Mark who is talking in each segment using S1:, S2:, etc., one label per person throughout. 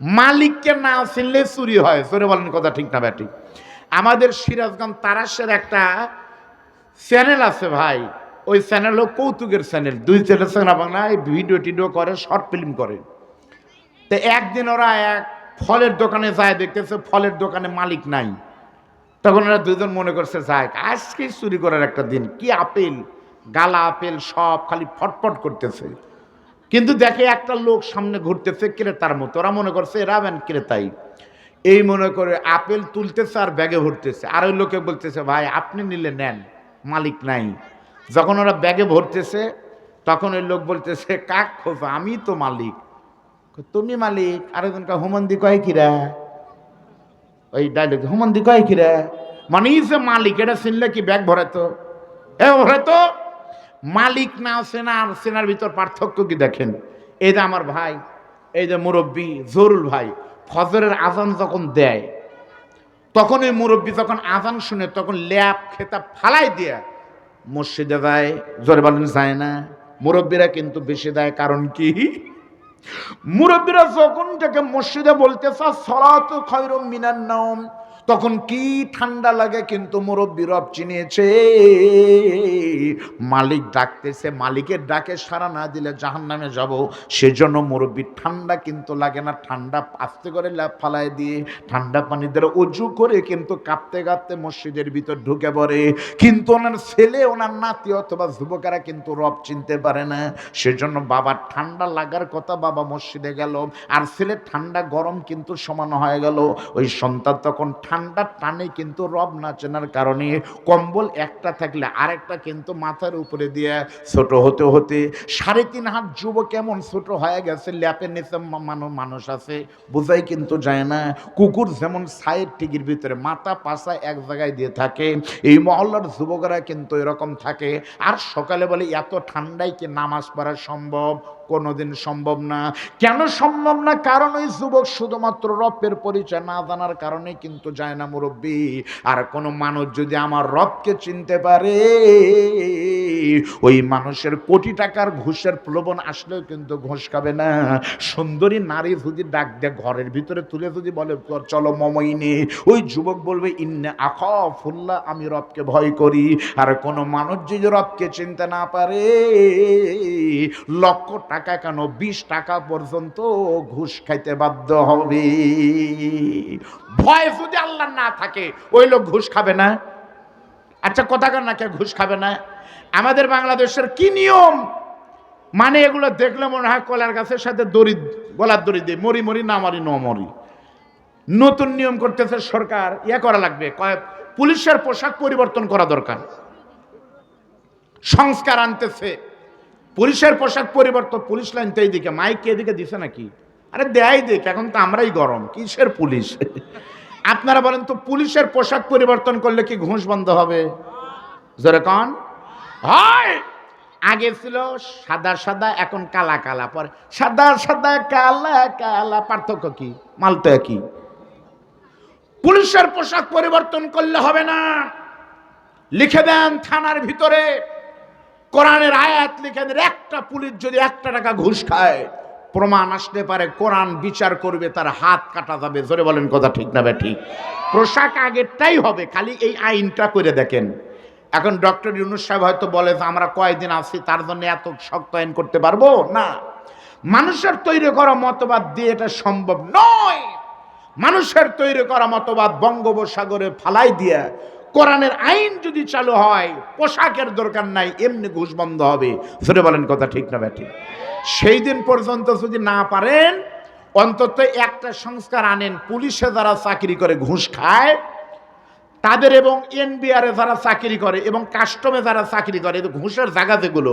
S1: মালিককে না চিনলে চুরি হয়। চোরে বলেন কথা ঠিক না ব্যাটি? আমাদের সিরাজগঞ্জ তারাসের একটা চ্যানেল আছে ভাই। ওই চ্যানেল হলো কৌতুকের চ্যানেল দুই চ্যানেল চ্যানেল বাংলায় ভিডিও টিডিও করে শর্ট ফিল্ম করে। তো একদিন ওরা এক ফলের দোকানে যায়, দেখতেছে ফলের দোকানে মালিক নাই। তখন ওরা দুজন মনে করছে, যাক আজকে চুরি করার একটা দিন। কি আপেল? গালা আপেল সব খালি ফটফট করতেছে। কিন্তু দেখে একটা লোক সামনে ঘুরতেছে ক্রেতার মতো। ওরা মনে করছে, এরা বেন ক্রেতাই। এই মনে করে আপেল তুলতেছে আর ব্যাগে ভরতেছে। আর ওই লোকে বলতেছে, ভাই, আপনি নিলে নেন, মালিক নাই। যখন ওরা ব্যাগে ভরতেছে, তখন ওই লোক বলতেছে, কাক খোঁজো, আমি তো মালিক। তুমি মালিক? আর আরেকজনকে হুমন্দি কয় কিরা ওই ডায়লগ হুমন্দি কয় কিরা মানে যে মালিক, এটা চিনলে কি ব্যাগ ভরে তো এ ভরে তো মালিক না সেনা আর সেনার ভিতর পার্থক্য কি দেখেন? এই যে আমার ভাই, এই যে মুরব্বী জরুল ভাই, ফজরের আজান যখন দেয়, তখন ওই মুরব্বী যখন আজান শুনে তখন ল্যাপ খেতা ফালাই দিয়ে মসজিদে যায়, জোরে বলেন, যায় না। মুরব্বীরা কিন্তু বেশি দেয়, কারণ কি? মুরব্বীরা যখন থেকে মসজিদে বলতেছে সলাত খৈর মিনার নাম তখন কি ঠান্ডা লাগে কিন্তু মুরব্বী রব চিনিয়েছে। মালিক ডাকতেছে, মালিকের ডাকে সারা না দিলে জাহান নামে যাব। সেজন্য মুরব্বী ঠান্ডা কিন্তু লাগে না, ঠান্ডা আস্তে করে ফালায় দিয়ে ঠান্ডা পানি দ্বারা অজু করে কিন্তু কাঁপতে কাঁপতে মসজিদের ভিতর ঢুকে পড়ে। কিন্তু ওনার ছেলে, ওনার নাতি অথবা যুবকেরা কিন্তু রব চিনতে পারে না। সেজন্য বাবার ঠান্ডা লাগার কথা বাবা মসজিদে গেল। আর ছেলে, ঠান্ডা গরম কিন্তু সমান হয়ে গেল। ওই সন্তান তখন ঠান্ডা টানে কিন্তু রব না চেনার কারণে কম্বল একটা থাকলে আরেকটা কিন্তু মাথার উপরে দিয়ে ছোট হতে হতে সাড়ে তিন হাত যুবক কেমন ছোট হয়ে গেছে ল্যাপের নিচে মানুষ আছে, বোঝাই কিন্তু যায় না। কুকুর যেমন সাইড টিকির ভিতরে মাথা পাশা এক জায়গায় দিয়ে থাকে, এই মহল্লার যুবকরা কিন্তু এরকম থাকে। আর সকালে বলে এত ঠান্ডায় কি নামাজ পড়া সম্ভব? কোনোদিন সম্ভব না। কেন সম্ভব না? কারণ ওই যুবক শুধুমাত্র রপের পরিচয় না জানার কারণে কিন্তু যায় না মুরব্বী। আর কোনো মানুষ যদি আমার রবকে চিনতে পারে ওই মানুষের কোটি টাকার ঘুষের প্রলোভন আসলেও কিন্তু ঘুষ খাবে না। সুন্দরী নারী যদি ডাক দেয় ঘরের ভিতরে তুলে যদি বলে চলো মমইনে। ওই যুবক বলবে, ইন্নে আখ ফুল্লা, আমি রবকে ভয় করি। আর কোনো মানুষ যদি রবকে চিনতে না পারে, লক্ষ টাকা কেন, বিশ টাকা পর্যন্ত ঘুষ খাইতে বাধ্য হবে। ভয় যদি আল্লাহ না থাকে, ওই লোক ঘুষ খাবে না। আচ্ছা কথাকার না, কে ঘুষ খাবে না? আমাদের বাংলাদেশের কি নিয়ম? মানে এগুলো দেখলে মনে হয় কলার গাছের সাথে দড়ি, গলার দড়ি দিয়ে মরি মরি না মরি, ন মরি। নতুন নিয়ম করতেছে সরকার ইয়ে করা লাগবে পুলিশের পোশাক পরিবর্তন করা দরকার। সংস্কার আনতেছে। পুলিশের পোশাক পরিবর্তন, পুলিশ লাইন তো এইদিকে, মাইক এদিকে দিছে নাকি? আরে দেয় দেখ, এখন তো আমরাই গরম, কিসের পুলিশ? আপনারা বলেন তো পুলিশের পোশাক পরিবর্তন করলে কি ঘুষ বন্ধ হবে? জোরে কন। হয়! আগে ছিল সাদা সাদা, এখন কালা কালা। পরে সাদা সাদা, কালা কালা। পার্থক্য কি? মালতো কি পুলিশের পোশাক পরিবর্তন করলে হবে না। লিখে দেন থানার ভিতরে। কোরআনের আয়াত লিখে দেন, একটা পুলিশ যদি একটা টাকা ঘুষ খায় প্রমাণ আসতে পারে, কোরআন বিচার করবে, তার হাত কাটা যাবে। জোরে বলেন কথা ঠিক না বে ঠিক। পোশাক আগেরটাই হবে, খালি এই আইনটা করে দেখেন। এখন ডক্টর ইউনুস সাহেব হয়তো বলে যে, আমরা কয়দিন আছি, তার জন্য এত শক্ত আইন করতে পারব? না। মানুষের তৈরি করা মতবাদ দিয়ে এটা সম্ভব নয়। মানুষের তৈরি করা মতবাদ বঙ্গোপসাগরে ফালাই দিয়ে কোরআনের আইন যদি চালু হয়, পোশাকের দরকার নাই, এমনি ঘুষ বন্ধ হবে। ধরে বলেন কথা ঠিক না ব্যাটি সেই দিন পর্যন্ত যদি না পারেন, অন্তত একটা সংস্কার আনেন, পুলিশে যারা চাকরি করে ঘুষ খায়, তাদের এবং এনবিআরে যারা চাকরি করে এবং কাস্টমে যারা চাকরি করে ঘুষের জায়গা যেগুলো,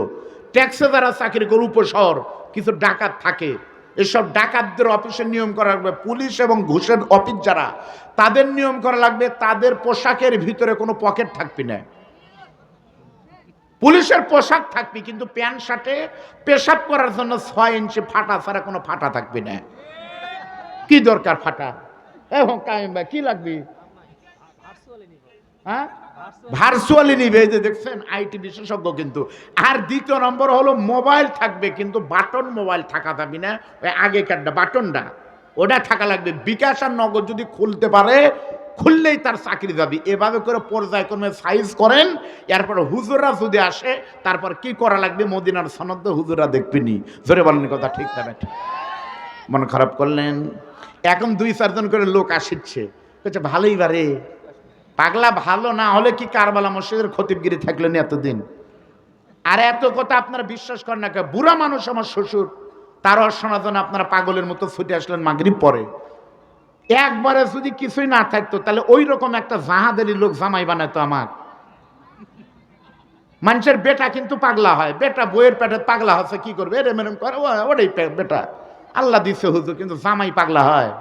S1: ট্যাক্সে যারা চাকরি করে, উপশহর, কিছু ডাকাত থাকে, এসব ডাকাতদের অফিসের নিয়ম করা লাগবে, পুলিশ এবং ঘুষের অফিস যারা, তাদের নিয়ম করা লাগবে, তাদের পোশাকের ভিতরে কোনো পকেট থাকবে না। পুলিশের পোশাক থাকবে, কিন্তু প্যান্ট শার্টে পেশাব করার জন্য ছয় ইঞ্চি ফাটা ছাড়া কোনো ফাটা থাকবে না। কি দরকার ফাটা? এবং কামিম ভাই, কি লাগবে? হ্যাঁ? ভার্চুয়ালি নিবে যে দেখছেন, আইটি বিশেষজ্ঞ কিন্তু। আর দ্বিতীয় নম্বর হলো, মোবাইল থাকবে, কিন্তু বাটন মোবাইল থাকা যাবে না। আগেকারটা বাটনটা। ওটা থাকা লাগবে। বিকাশ আর নগদ যদি খুলতে পারে, খুললেই তার চাকরি যাবে। এভাবে করে পর্যায়ক্রমে সাইজ করেন, এরপর হুজুরা যদি আসে, তারপর কি করা লাগবে? মদিনার সনদ হুজুরা দেখবিনি জোরে বলেন কথা ঠিক না মন খারাপ করলেন? এখন দুই, চারজন করে লোক আসিচ্ছে। বলছে, ভালোই বারে। পাগলা ভালো না হলে কি কারবালা মসজিদের খতিবগিরি থাকলেন এতদিন? আর এত কথা আপনারা বিশ্বাস করেন না? বুড়া মানুষ আমার শ্বশুর। তার অসনাতন আপনারা পাগলের মতো ছুটে আসলেন মাগরিব পরে। একবারে যদি কিছুই না থাকতো, তাহলে ওই রকম একটা জাহাদেরই লোক জামাই বানাতো আমার। মানুষের বেটা কিন্তু পাগলা হয়, বেটা বইয়ের পেটে পাগলা হচ্ছে, কি করবে? এরম এরম করে ওটাই বেটা। আল্লাহ দিচ্ছে হুজুর, কিন্তু জামাই পাগলা হয়।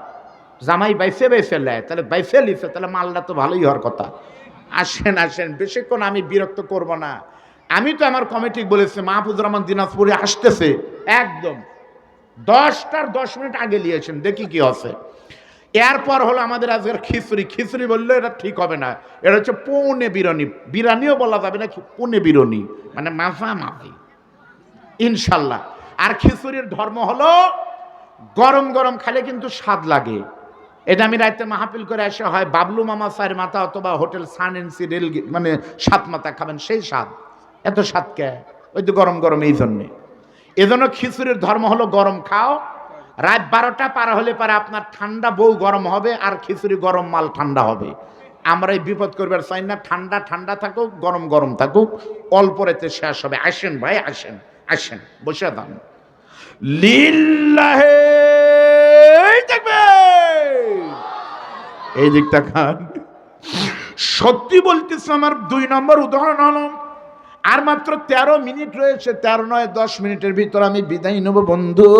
S1: জামাই বাইসে বাইসে লেয়, তাহলে বাইসে লিছে, তাহলে মালটা তো ভালোই হওয়ার কথা। আসেন আসেন, বেশিক্ষণ আমি বিরক্ত করব না। আমি তো আমার কমিটি বলেছি, মাহফুজ রহমান দিনাজপুরে আসতেছে, একদম। দশটার দশ মিনিট আগে নিয়েছেন, দেখি কি আছে। এরপর হলো আমাদের আজকের খিচুড়ি। খিচুড়ি বললে এটা ঠিক হবে না। এটা হচ্ছে পৌনে বিরনি। বিরানিও বলা যাবে না পৌনে বিরনি। মানে মাঝামাঝি। ইনশাল্লাহ। আর খিচুড়ির ধর্ম হলো গরম গরম খালে কিন্তু স্বাদ লাগে। এটা আমি রাইতে মাহফিল করে আসে হয় বাবলু মামা স্যার মাথা অথবা হোটেল সান এনসি রেল মানে সাত মাথা খাবেন, সেই স্বাদ। এত স্বাদ কে? ওই তো গরম গরম এই জন্যে। এজন্য খিচুড়ির ধর্ম হলো গরম খাও। রাত বারোটা পার হলে পারে আপনার ঠান্ডা বউ গরম হবে আর খিচুড়ি গরম মাল ঠান্ডা হবে। আমরা এই বিপদ করবার চাই না, ঠান্ডা ঠান্ডা থাকুক, গরম গরম থাকুক, অল্প রেতে শেষ হবে। আসেন ভাই, আসেন আসেন, বসে দাম লিল্লাহে দেখবে! এই দিকটা খান। সত্যি বলতেছে আমার দুই নম্বর উদাহরণ হলো আর মাত্র তেরো মিনিট রয়েছে, তেরো নয়, দশ মিনিটের ভিতর আমি বিদায় নেব, বন্ধু।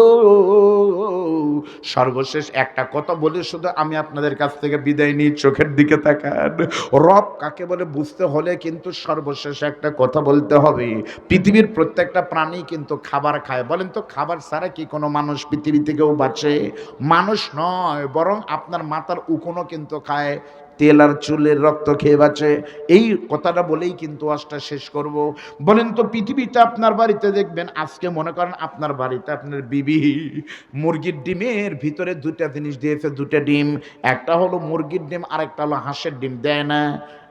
S1: সর্বশেষ একটা কথা বলে শুধু আমি আপনাদের কাছ থেকে বিদায় নিই, চোখের দিকে তাকান। রব কাকে বলে বুঝতে হলে কিন্তু সর্বশেষ একটা কথা বলতে হবে। পৃথিবীর প্রত্যেকটা প্রাণী কিন্তু খাবার খায়। বলেন তো, খাবার ছাড়া কি কোনো মানুষ পৃথিবী থেকেও বাঁচে? মানুষ নয়, বরং আপনার মাথার উকুনও কিন্তু খায়। তেল আর চুলের রক্ত খেয়ে বাঁচে। এই কথাটা বলেই কিন্তু আজটা শেষ করব। বলেন তো, পৃথিবীতে আপনার বাড়িতে দেখবেন, আজকে মনে করেন আপনার বাড়িতে আপনার বিবি মুরগির ডিমের ভিতরে দুটা জিনিস দিয়েছে দুটা ডিম। একটা হলো মুরগির ডিম আর একটা হলো হাঁসের ডিম, দেয় না।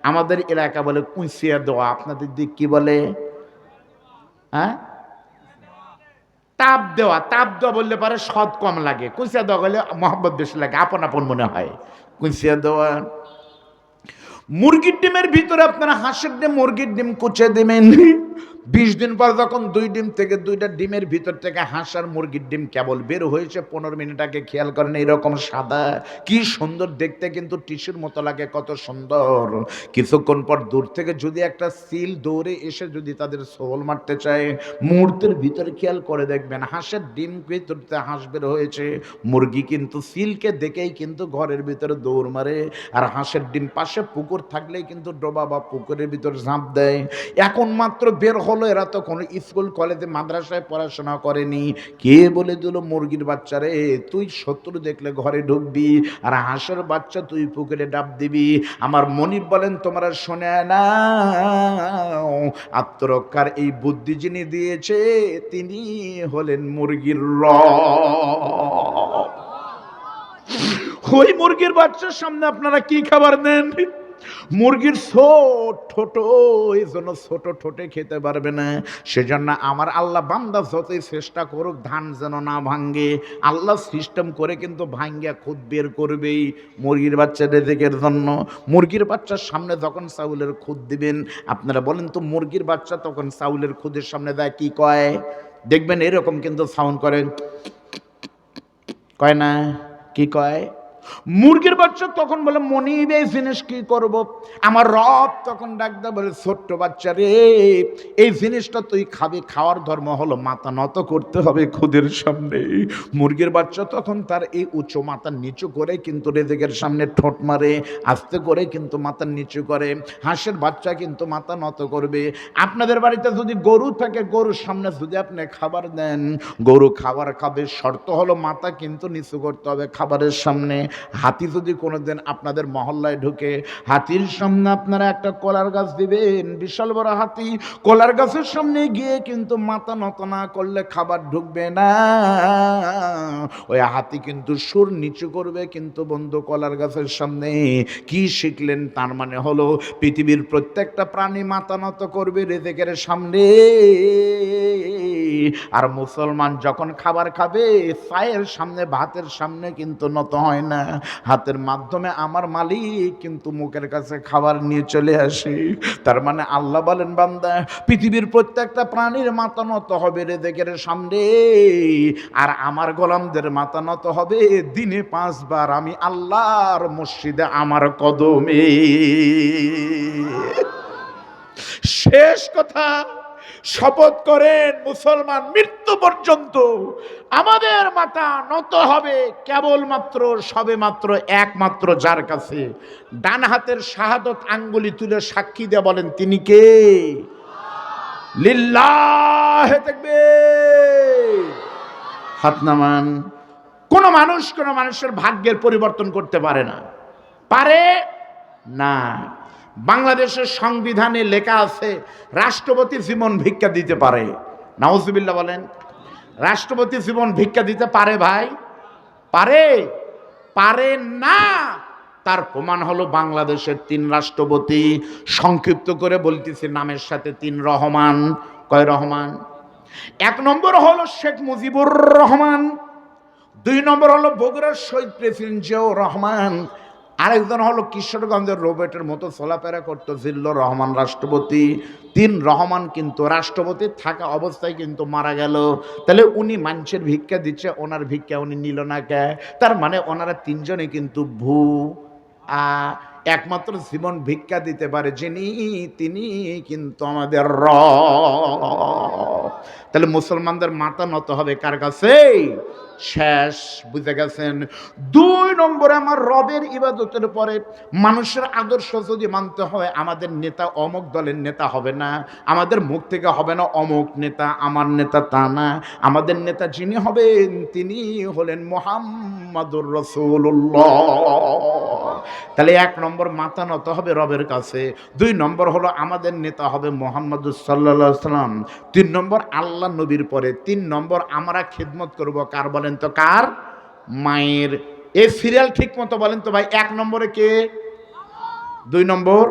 S1: আমাদের এলাকা বলে কুঁচিয়া দেওয়া, আপনাদের দিক কি বলে? হ্যাঁ? তাপ দেওয়া তাপ দেওয়া বললে পারে সৎ কম লাগে। কুঁচিয়া দেওয়া বলে মহব্বত বেশি লাগে, আপন আপন মনে হয়। কুঁচিয়া দেওয়া মুরগির ডিমের ভিতরে আপনারা হাঁসের ডিম মুরগির ডিম কুচে দেবেন। বিশ দিন পর যখন দুই ডিম থেকে দুইটা ডিমের ভিতর থেকে হাঁস আর মুরগির ডিম কেবল বের হয়েছে, পনেরো মিনিট আগে খেয়াল করেন এরকম সাদা, কি সুন্দর দেখতে কিন্তু টিস্যুর মতো লাগে, কত সুন্দর। কিছুক্ষণ পর দূর থেকে যদি একটা সিল দৌড়ে এসে যদি তাদের সোল মারতে চায়, মুহূর্তের ভিতরে খেয়াল করে দেখবেন হাঁসের ডিম ভিতরতে হাঁস বের হয়েছে, মুরগি কিন্তু সিলকে দেখেই কিন্তু ঘরের ভিতরে দৌড় মারে, আর হাঁসের ডিম পাশে পুকুর থাকলেই কিন্তু ডোবা বা পুকুরের ভিতর ঝাঁপ দেয়। এখন মাত্র বের হলো, এরা তো কোনো স্কুল, কলেজে, মাদ্রাসায় পড়াশোনা করেনি। কে বলে দিল মুরগির বাচ্চা রে? তুই শত্রু দেখলে ঘরে ঢুকবি, আর হাঁসের বাচ্চা তুই পুকুরে ডাব দিবি। আমার মনির বলেন, তোমরা শোনে না আত্মরক্ষার এই বুদ্ধি যিনি দিয়েছে, তিনি হলেন মুরগির র ওই মুরগির বাচ্চার সামনে আপনারা কি খাবার দেন? মুরগির ছোট ঠোঁট এই জন্য ছোট ঠোঁটে খেতে পারবে না। সেজন্য আমার আল্লাহ বান্দা যতই চেষ্টা করুক, ধান যেন না ভাঙ্গে আল্লাহ সিস্টেম করে কিন্তু ভাঙ্গিয়া খুদ বের করবেই মুরগির বাচ্চা রেজেকের জন্য। মুরগির বাচ্চার সামনে যখন চাউলের খুদ দিবেন, আপনারা বলেন তো, মুরগির বাচ্চা তখন চাউলের খুদের সামনে দেয়, কি কয়? দেখবেন এরকম কিন্তু সাউন্ড করে। কয় না? কি কয়? মুরগির বাচ্চা তখন বলে, মনিব, এই জিনিস কি করব? আমার রব তখন ডাকতে বলে, ছোট্ট বাচ্চা রে, এই জিনিসটা তুই খাবি। খাওয়ার ধর্ম হলো মাথা নত করতে হবে খুদের সামনে। মুরগির বাচ্চা তখন তার এই উঁচু মাথা নিচু করে কিন্তু রেজেকের সামনে ঠোঁট মারে, আস্তে করে কিন্তু মাথা নিচু করে, হাঁসের বাচ্চা কিন্তু মাথা নত করবে। আপনাদের বাড়িতে যদি গরু থাকে, গরুর সামনে যদি আপনি খাবার দেন, গরু খাবার খাবে, শর্ত হলো মাথা কিন্তু নিচু করতে হবে খাবারের সামনে। হাতি যদি কোনোদিন আপনাদের মহল্লায় ঢুকে, হাতির সামনে আপনারা একটা কলার গাছ দিবেন, বিশাল বড় হাতি, কলার গাছের সামনে গিয়ে কিন্তু মাথা নত না করলে খাবার ঢুকবে না। ওই হাতি কিন্তু সুর নিচু করবে কিন্তু বন্ধু কলার গাছের সামনে। কি শিখলেন? তার মানে হলো পৃথিবীর প্রত্যেকটা প্রাণী মাথা নত করবে রেজেকের সামনে। আর মুসলমান যখন খাবার খাবে পায়ের সামনে, ভাতের সামনে কিন্তু নত হয় না। হাতের মাধ্যমে আমার মালিক, কিন্তু মুখের কাছে খাবার নিয়ে চলে আসে। তার মানে আল্লাহ বলেন, বান্দা, পৃথিবীর প্রত্যেকটা প্রাণীর মাথা নত হবে রেজেকের সামনে। আর আমার গোলামদের মাথা নত হবে দিনে পাঁচবার। আমি আল্লাহর মসজিদে আমার কদমে। শেষ কথা। শপথ করেন, মুসলমান মৃত্যু পর্যন্ত। আমাদের মাথা নত হবে কেবলমাত্র সবে মাত্র একমাত্র যার কাছে। ডান হাতের শাহাদত আঙ্গুলি তুলে সাক্ষী দিয়ে বলেন, তিনি কে? লিল্লাহ দেখবে হাত নামান। কোনো মানুষ কোনো মানুষের ভাগ্যের পরিবর্তন করতে পারে না। পারে না। বাংলাদেশের সংবিধানে লেখা আছে রাষ্ট্রপতি জীবন ভিক্ষা দিতে পারে। নাউজুবিল্লাহ বলেন রাষ্ট্রপতি জীবন ভিক্ষা দিতে পারে ভাই? পারে। পারে না। তার প্রমাণ হলো বাংলাদেশের তিন রাষ্ট্রপতি, সংক্ষিপ্ত করে বলতেছি নামের সাথে তিন রহমান। কয় রহমান? এক নম্বর হলো শেখ মুজিবুর রহমান, দুই নম্বর হলো বগুড়ার শহীদ প্রেসিডেন্ট জিয়াউর রহমান আরেকজন হলো কিশোরগঞ্জের রোবটের মতো চলাফেরা করতো জিল্লুর রহমান রাষ্ট্রপতি। তিন রহমান কিন্তু রাষ্ট্রপতি থাকা অবস্থায় কিন্তু মারা গেল। তাহলে উনি মানুষের ভিক্ষা দিচ্ছে, ওনার ভিক্ষা উনি নিল না কে? তার মানে ওনারা তিনজনে কিন্তু ভূ, আ, একমাত্র জীবন ভিক্ষা দিতে পারে, যিনি, তিনি কিন্তু আমাদের র তাহলে মুসলমানদের মাথা নত হবে কার কাছে? শেষ, বুঝে গেছেন? দুই নম্বরে আমার রবের ইবাদতের পরে মানুষের আদর্শ যদি মানতে হয়, আমাদের নেতা অমুক দলের নেতা হবে না, আমাদের মুখ থেকে হবে না অমুক নেতা, আমার নেতা তা না। আমাদের নেতা যিনি হবেন, তিনি হলেন মোহাম্মদুর রসুল্লাহ তাহলে এক নম্বর মাথা নত হবে রবের কাছে, দুই নম্বর হলো আমাদের নেতা হবে মোহাম্মদ সাল্লা সাল্লাম তিন নম্বর আল্লাহ নবীর পরে তিন নম্বর, আমরা খেদমত করব কার বলেন তো কার? মায়ের। এই সিরিয়াল ঠিক মতো বলেন তো ভাই, এক নম্বরে কে? দুই নম্বর?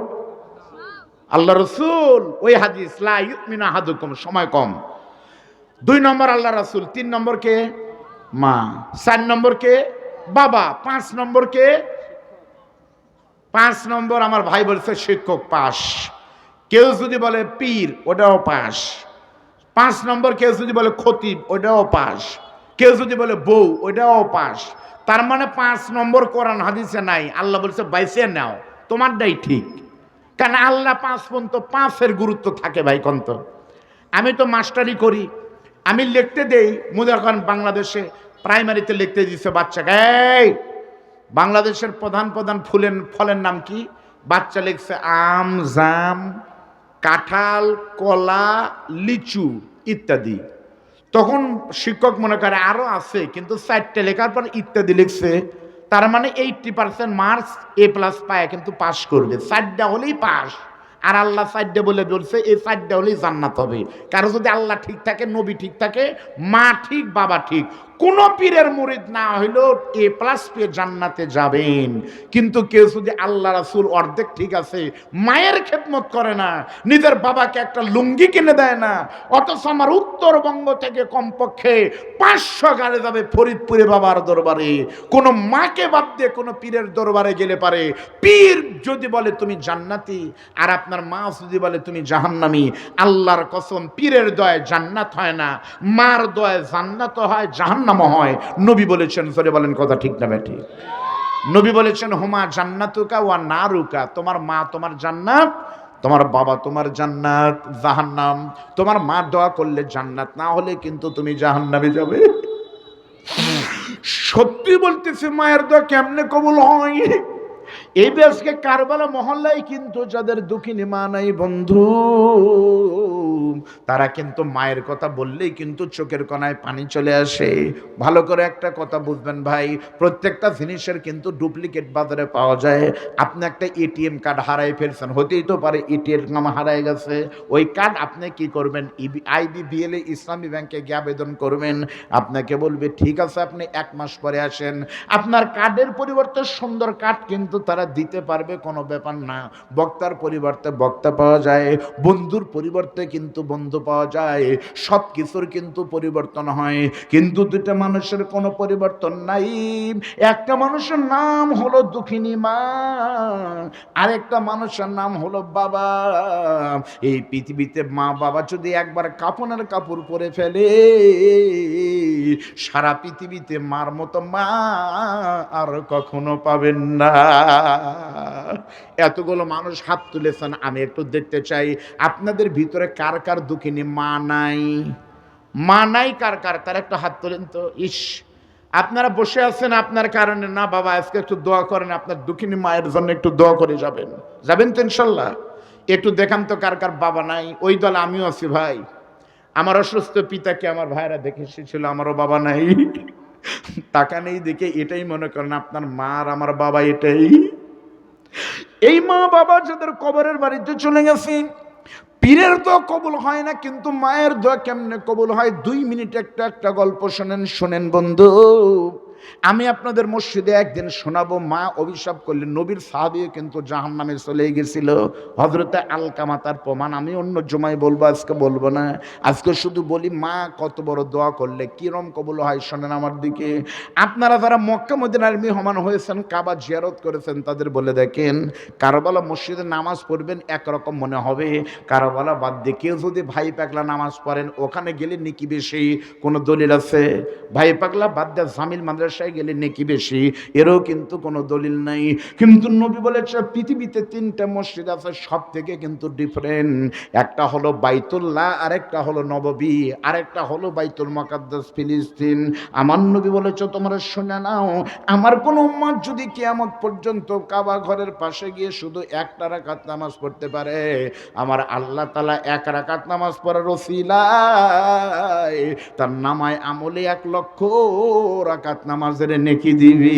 S1: আল্লাহ রসুল, ওই হাদিস, লা ইউমিনা হাদুকুম সময় কম। দুই নম্বর আল্লাহ রাসুল, তিন নম্বর কে? মা। চার নম্বর কে? বাবা। পাঁচ নম্বর কে? পাঁচ নম্বর আমার ভাই বলছে শিক্ষক পাশ কেউ যদি বলে পীর, ওটাও পাস। পাঁচ নম্বর কেউ যদি বলে খতিব ওটাও পাস। কেউ যদি বলে বউ ওটাও পাস। তার মানে পাঁচ নম্বর কোরআন হাদিসে নাই। আল্লাহ বলছে, বাইসে নাও, তোমারটাই ঠিক। কারণ আল্লাহ পাঁচ পর্যন্ত পাঁচের গুরুত্ব থাকে ভাই কন্ত আমি তো মাস্টারি করি, আমি লিখতে দেই। এখন বাংলাদেশে প্রাইমারিতে লিখতে দিচ্ছে বাচ্চাকে। এই, বাংলাদেশের প্রধান প্রধান ফুলের ফলের নাম কি? বাচ্চা লিখছে আম জাম। কাঁঠাল, কলা, লিচু ইত্যাদি। তখন শিক্ষক মনে করে আরও আছে, কিন্তু চারটে লেখার পর ইত্যাদি লিখছে। তার মানে eighty percent marks A plus পায়, কিন্তু পাস করবে। চারটা হলেই পাস আর আল্লাহ সাইডে বলে বলছে, এই সাইডে হলেই জান্নাত হবে। কারও যদি আল্লাহ ঠিক থাকে, নবী ঠিক থাকে, মা ঠিক, বাবা ঠিক। কোন পীরের মুরিদ না হইলেও এ প্লাস পেয়ে জান্নাতে যাবেন। কিন্তু কেউ যদি আল্লাহ রাসুল অর্ধেক ঠিক আছে, মায়ের খেদমত করে না, নিজের বাবাকে একটা লুঙ্গি কিনে দেয় না, অথচ আমার উত্তরবঙ্গ থেকে কমপক্ষে পাঁচশো গাড়ি যাবে ফরিদপুরে বাবার দরবারে। কোনো মাকে বাদ দিয়ে কোনো পীরের দরবারে গেলে পারে। পীর যদি বলে, তুমি জান্নাতি, আর আপনার মা যদি বলে, তুমি জাহান্নামি, আল্লাহর কসম, পীরের দয় জান্নাত হয় না, মার দয় জান্নাত হয় জাহান্নাম হয়। নবী বলেছেন সরে বলেন কথা ঠিক না ঠিক নবী বলেছেন, হুমা জান্নাতুকা ওয়া নারুকা। তোমার মা তোমার জান্নাত, তোমার বাবা তোমার জান্নাত, জাহান্নাম। তোমার মা দোয়া করলে জান্নাত, না হলে কিন্তু তুমি জাহান্নামে যাবে। সত্যি বলতেছে, মায়ের দোয়া কেমনে কবুল হয়? এই আজকে কারবালা মহল্লায় কিন্তু যাদের দুঃখিনী মা নাই বন্ধু তারা কিন্তু মায়ের কথা বললেই কিন্তু চোখের কোনায় পানি চলে আসে। ভালো করে একটা কথা বুঝবেন ভাই, প্রত্যেকটা জিনিসের কিন্তু ডুপ্লিকেট বাজারে পাওয়া যায়। আপনি একটা এটিএম কার্ড হারাই ফেলছেন, হতেই তো পারে এটিএম হারাই গেছে। ওই কার্ড আপনি কি করবেন? ইবি আইবি বিএলএ ইসলামী ব্যাংকে গিয়ে আবেদন করবেন। আপনাকে বলবে, ঠিক আছে, আপনি এক মাস পরে আসেন। আপনার কার্ডের পরিবর্তে সুন্দর কার্ড কিন্তু তারা দিতে পারবে, কোনো ব্যাপার না। বক্তার পরিবর্তে বক্তা পাওয়া যায়। বন্ধুর পরিবর্তে কিন্তু বন্ধু পাওয়া যায়। সব কিছুর কিন্তু পরিবর্তন হয়। কিন্তু দুটা মানুষের কোনো পরিবর্তন নাই। একটা মানুষের নাম হলো দুঃখিনী মা, আরেকটা মানুষের নাম হলো বাবা। এই পৃথিবীতে মা বাবা যদি একবার কাপনের কাপড় পরে ফেলে, সারা পৃথিবীতে মার মতো মা আর কখনো পাবেন না। এতগুলো মানুষ হাত তুলেছেন, আমি একটু দেখতে চাই। আপনাদের ভিতরে কার কার দুঃখিনী মা নাই মা নাই কার কার? তার একটা হাত তোলেন তো। ইস, আপনারা বসে আছেন আপনার কারণে। না, বাবা, আজকে একটু দোয়া করেন, আপনার দুঃখিনী মায়ের জন্য একটু দোয়া করে যাবেন। যাবেন তো ইনশাল্লাহ। একটু দেখান তো কার কার বাবা নাই। ওই দল আমিও আছি ভাই। আমার অসুস্থ পিতাকে আমার ভাইরা দেখে এসেছিল, আমারও বাবা নাই। টাকা নেই দেখে এটাই মনে করেন, আপনার মা আর আমার বাবা এটাই। এই মা বাবা যাদের কবরের বাড়িতে চলে গেছে পীরের দোয়া কবুল হয় না, কিন্তু মায়ের দোয়া কেমনে কবুল হয়? দুই মিনিট একটা একটা গল্প শোনেন শোনেন বন্ধু। আমি আপনাদের মসজিদে একদিন শোনাবো, মা অভিশাপ করলেন নবীর সাহাবিও কিন্তু জাহান নামে চলে গেছিল। হজরতে আলকামা তার প্রমাণ, আমি অন্য জমায় বলব, আজকে বলব না। আজকে শুধু বলি, মা কত বড় দোয়া করলে, কিরম কবল হয় শোনেন আমার দিকে। আপনারা যারা মক্কা মদিনার মেহমান হয়েছেন, কাবা জিয়ারত করেছেন, তাদের বলে দেখেন, কারবালা মসজিদে নামাজ পড়বেন একরকম মনে হবে। কারবালা বাদ দিয়ে কেউ যদি ভাই পাগলা নামাজ পড়েন, ওখানে গেলে নিকি বেশি কোনো দলিল আছে? ভাই পাগলা বাদ দিয়ে জামিল মাদ্রাসায় গেলে নেকি বেশি? এরও কিন্তু কোনো দলিল নাই। কিন্তু নবী বলেছে, পৃথিবীতে তিনটা মসজিদ আছে সব থেকে কিন্তু ডিফারেন্ট একটা হলো বাইতুল্লাহ, আরেকটা হলো নববী, আরেকটা হলো বাইতুল মাকাদ্দাস, ফিলিস্তিন। আমার নবী বলেছে, তোমরা শুনে নাও, আমার কোন উম্মত যদি কিয়ামত পর্যন্ত কাবা ঘরের পাশে গিয়ে শুধু একটা রাকাত নামাজ পড়তে পারে, আমার আল্লাহ তালা এক রাকাত নামাজ পড়ার ওসিলায়, তার নামায় আমলে এক লক্ষ রাকাত নামাজের নেকি দিবি?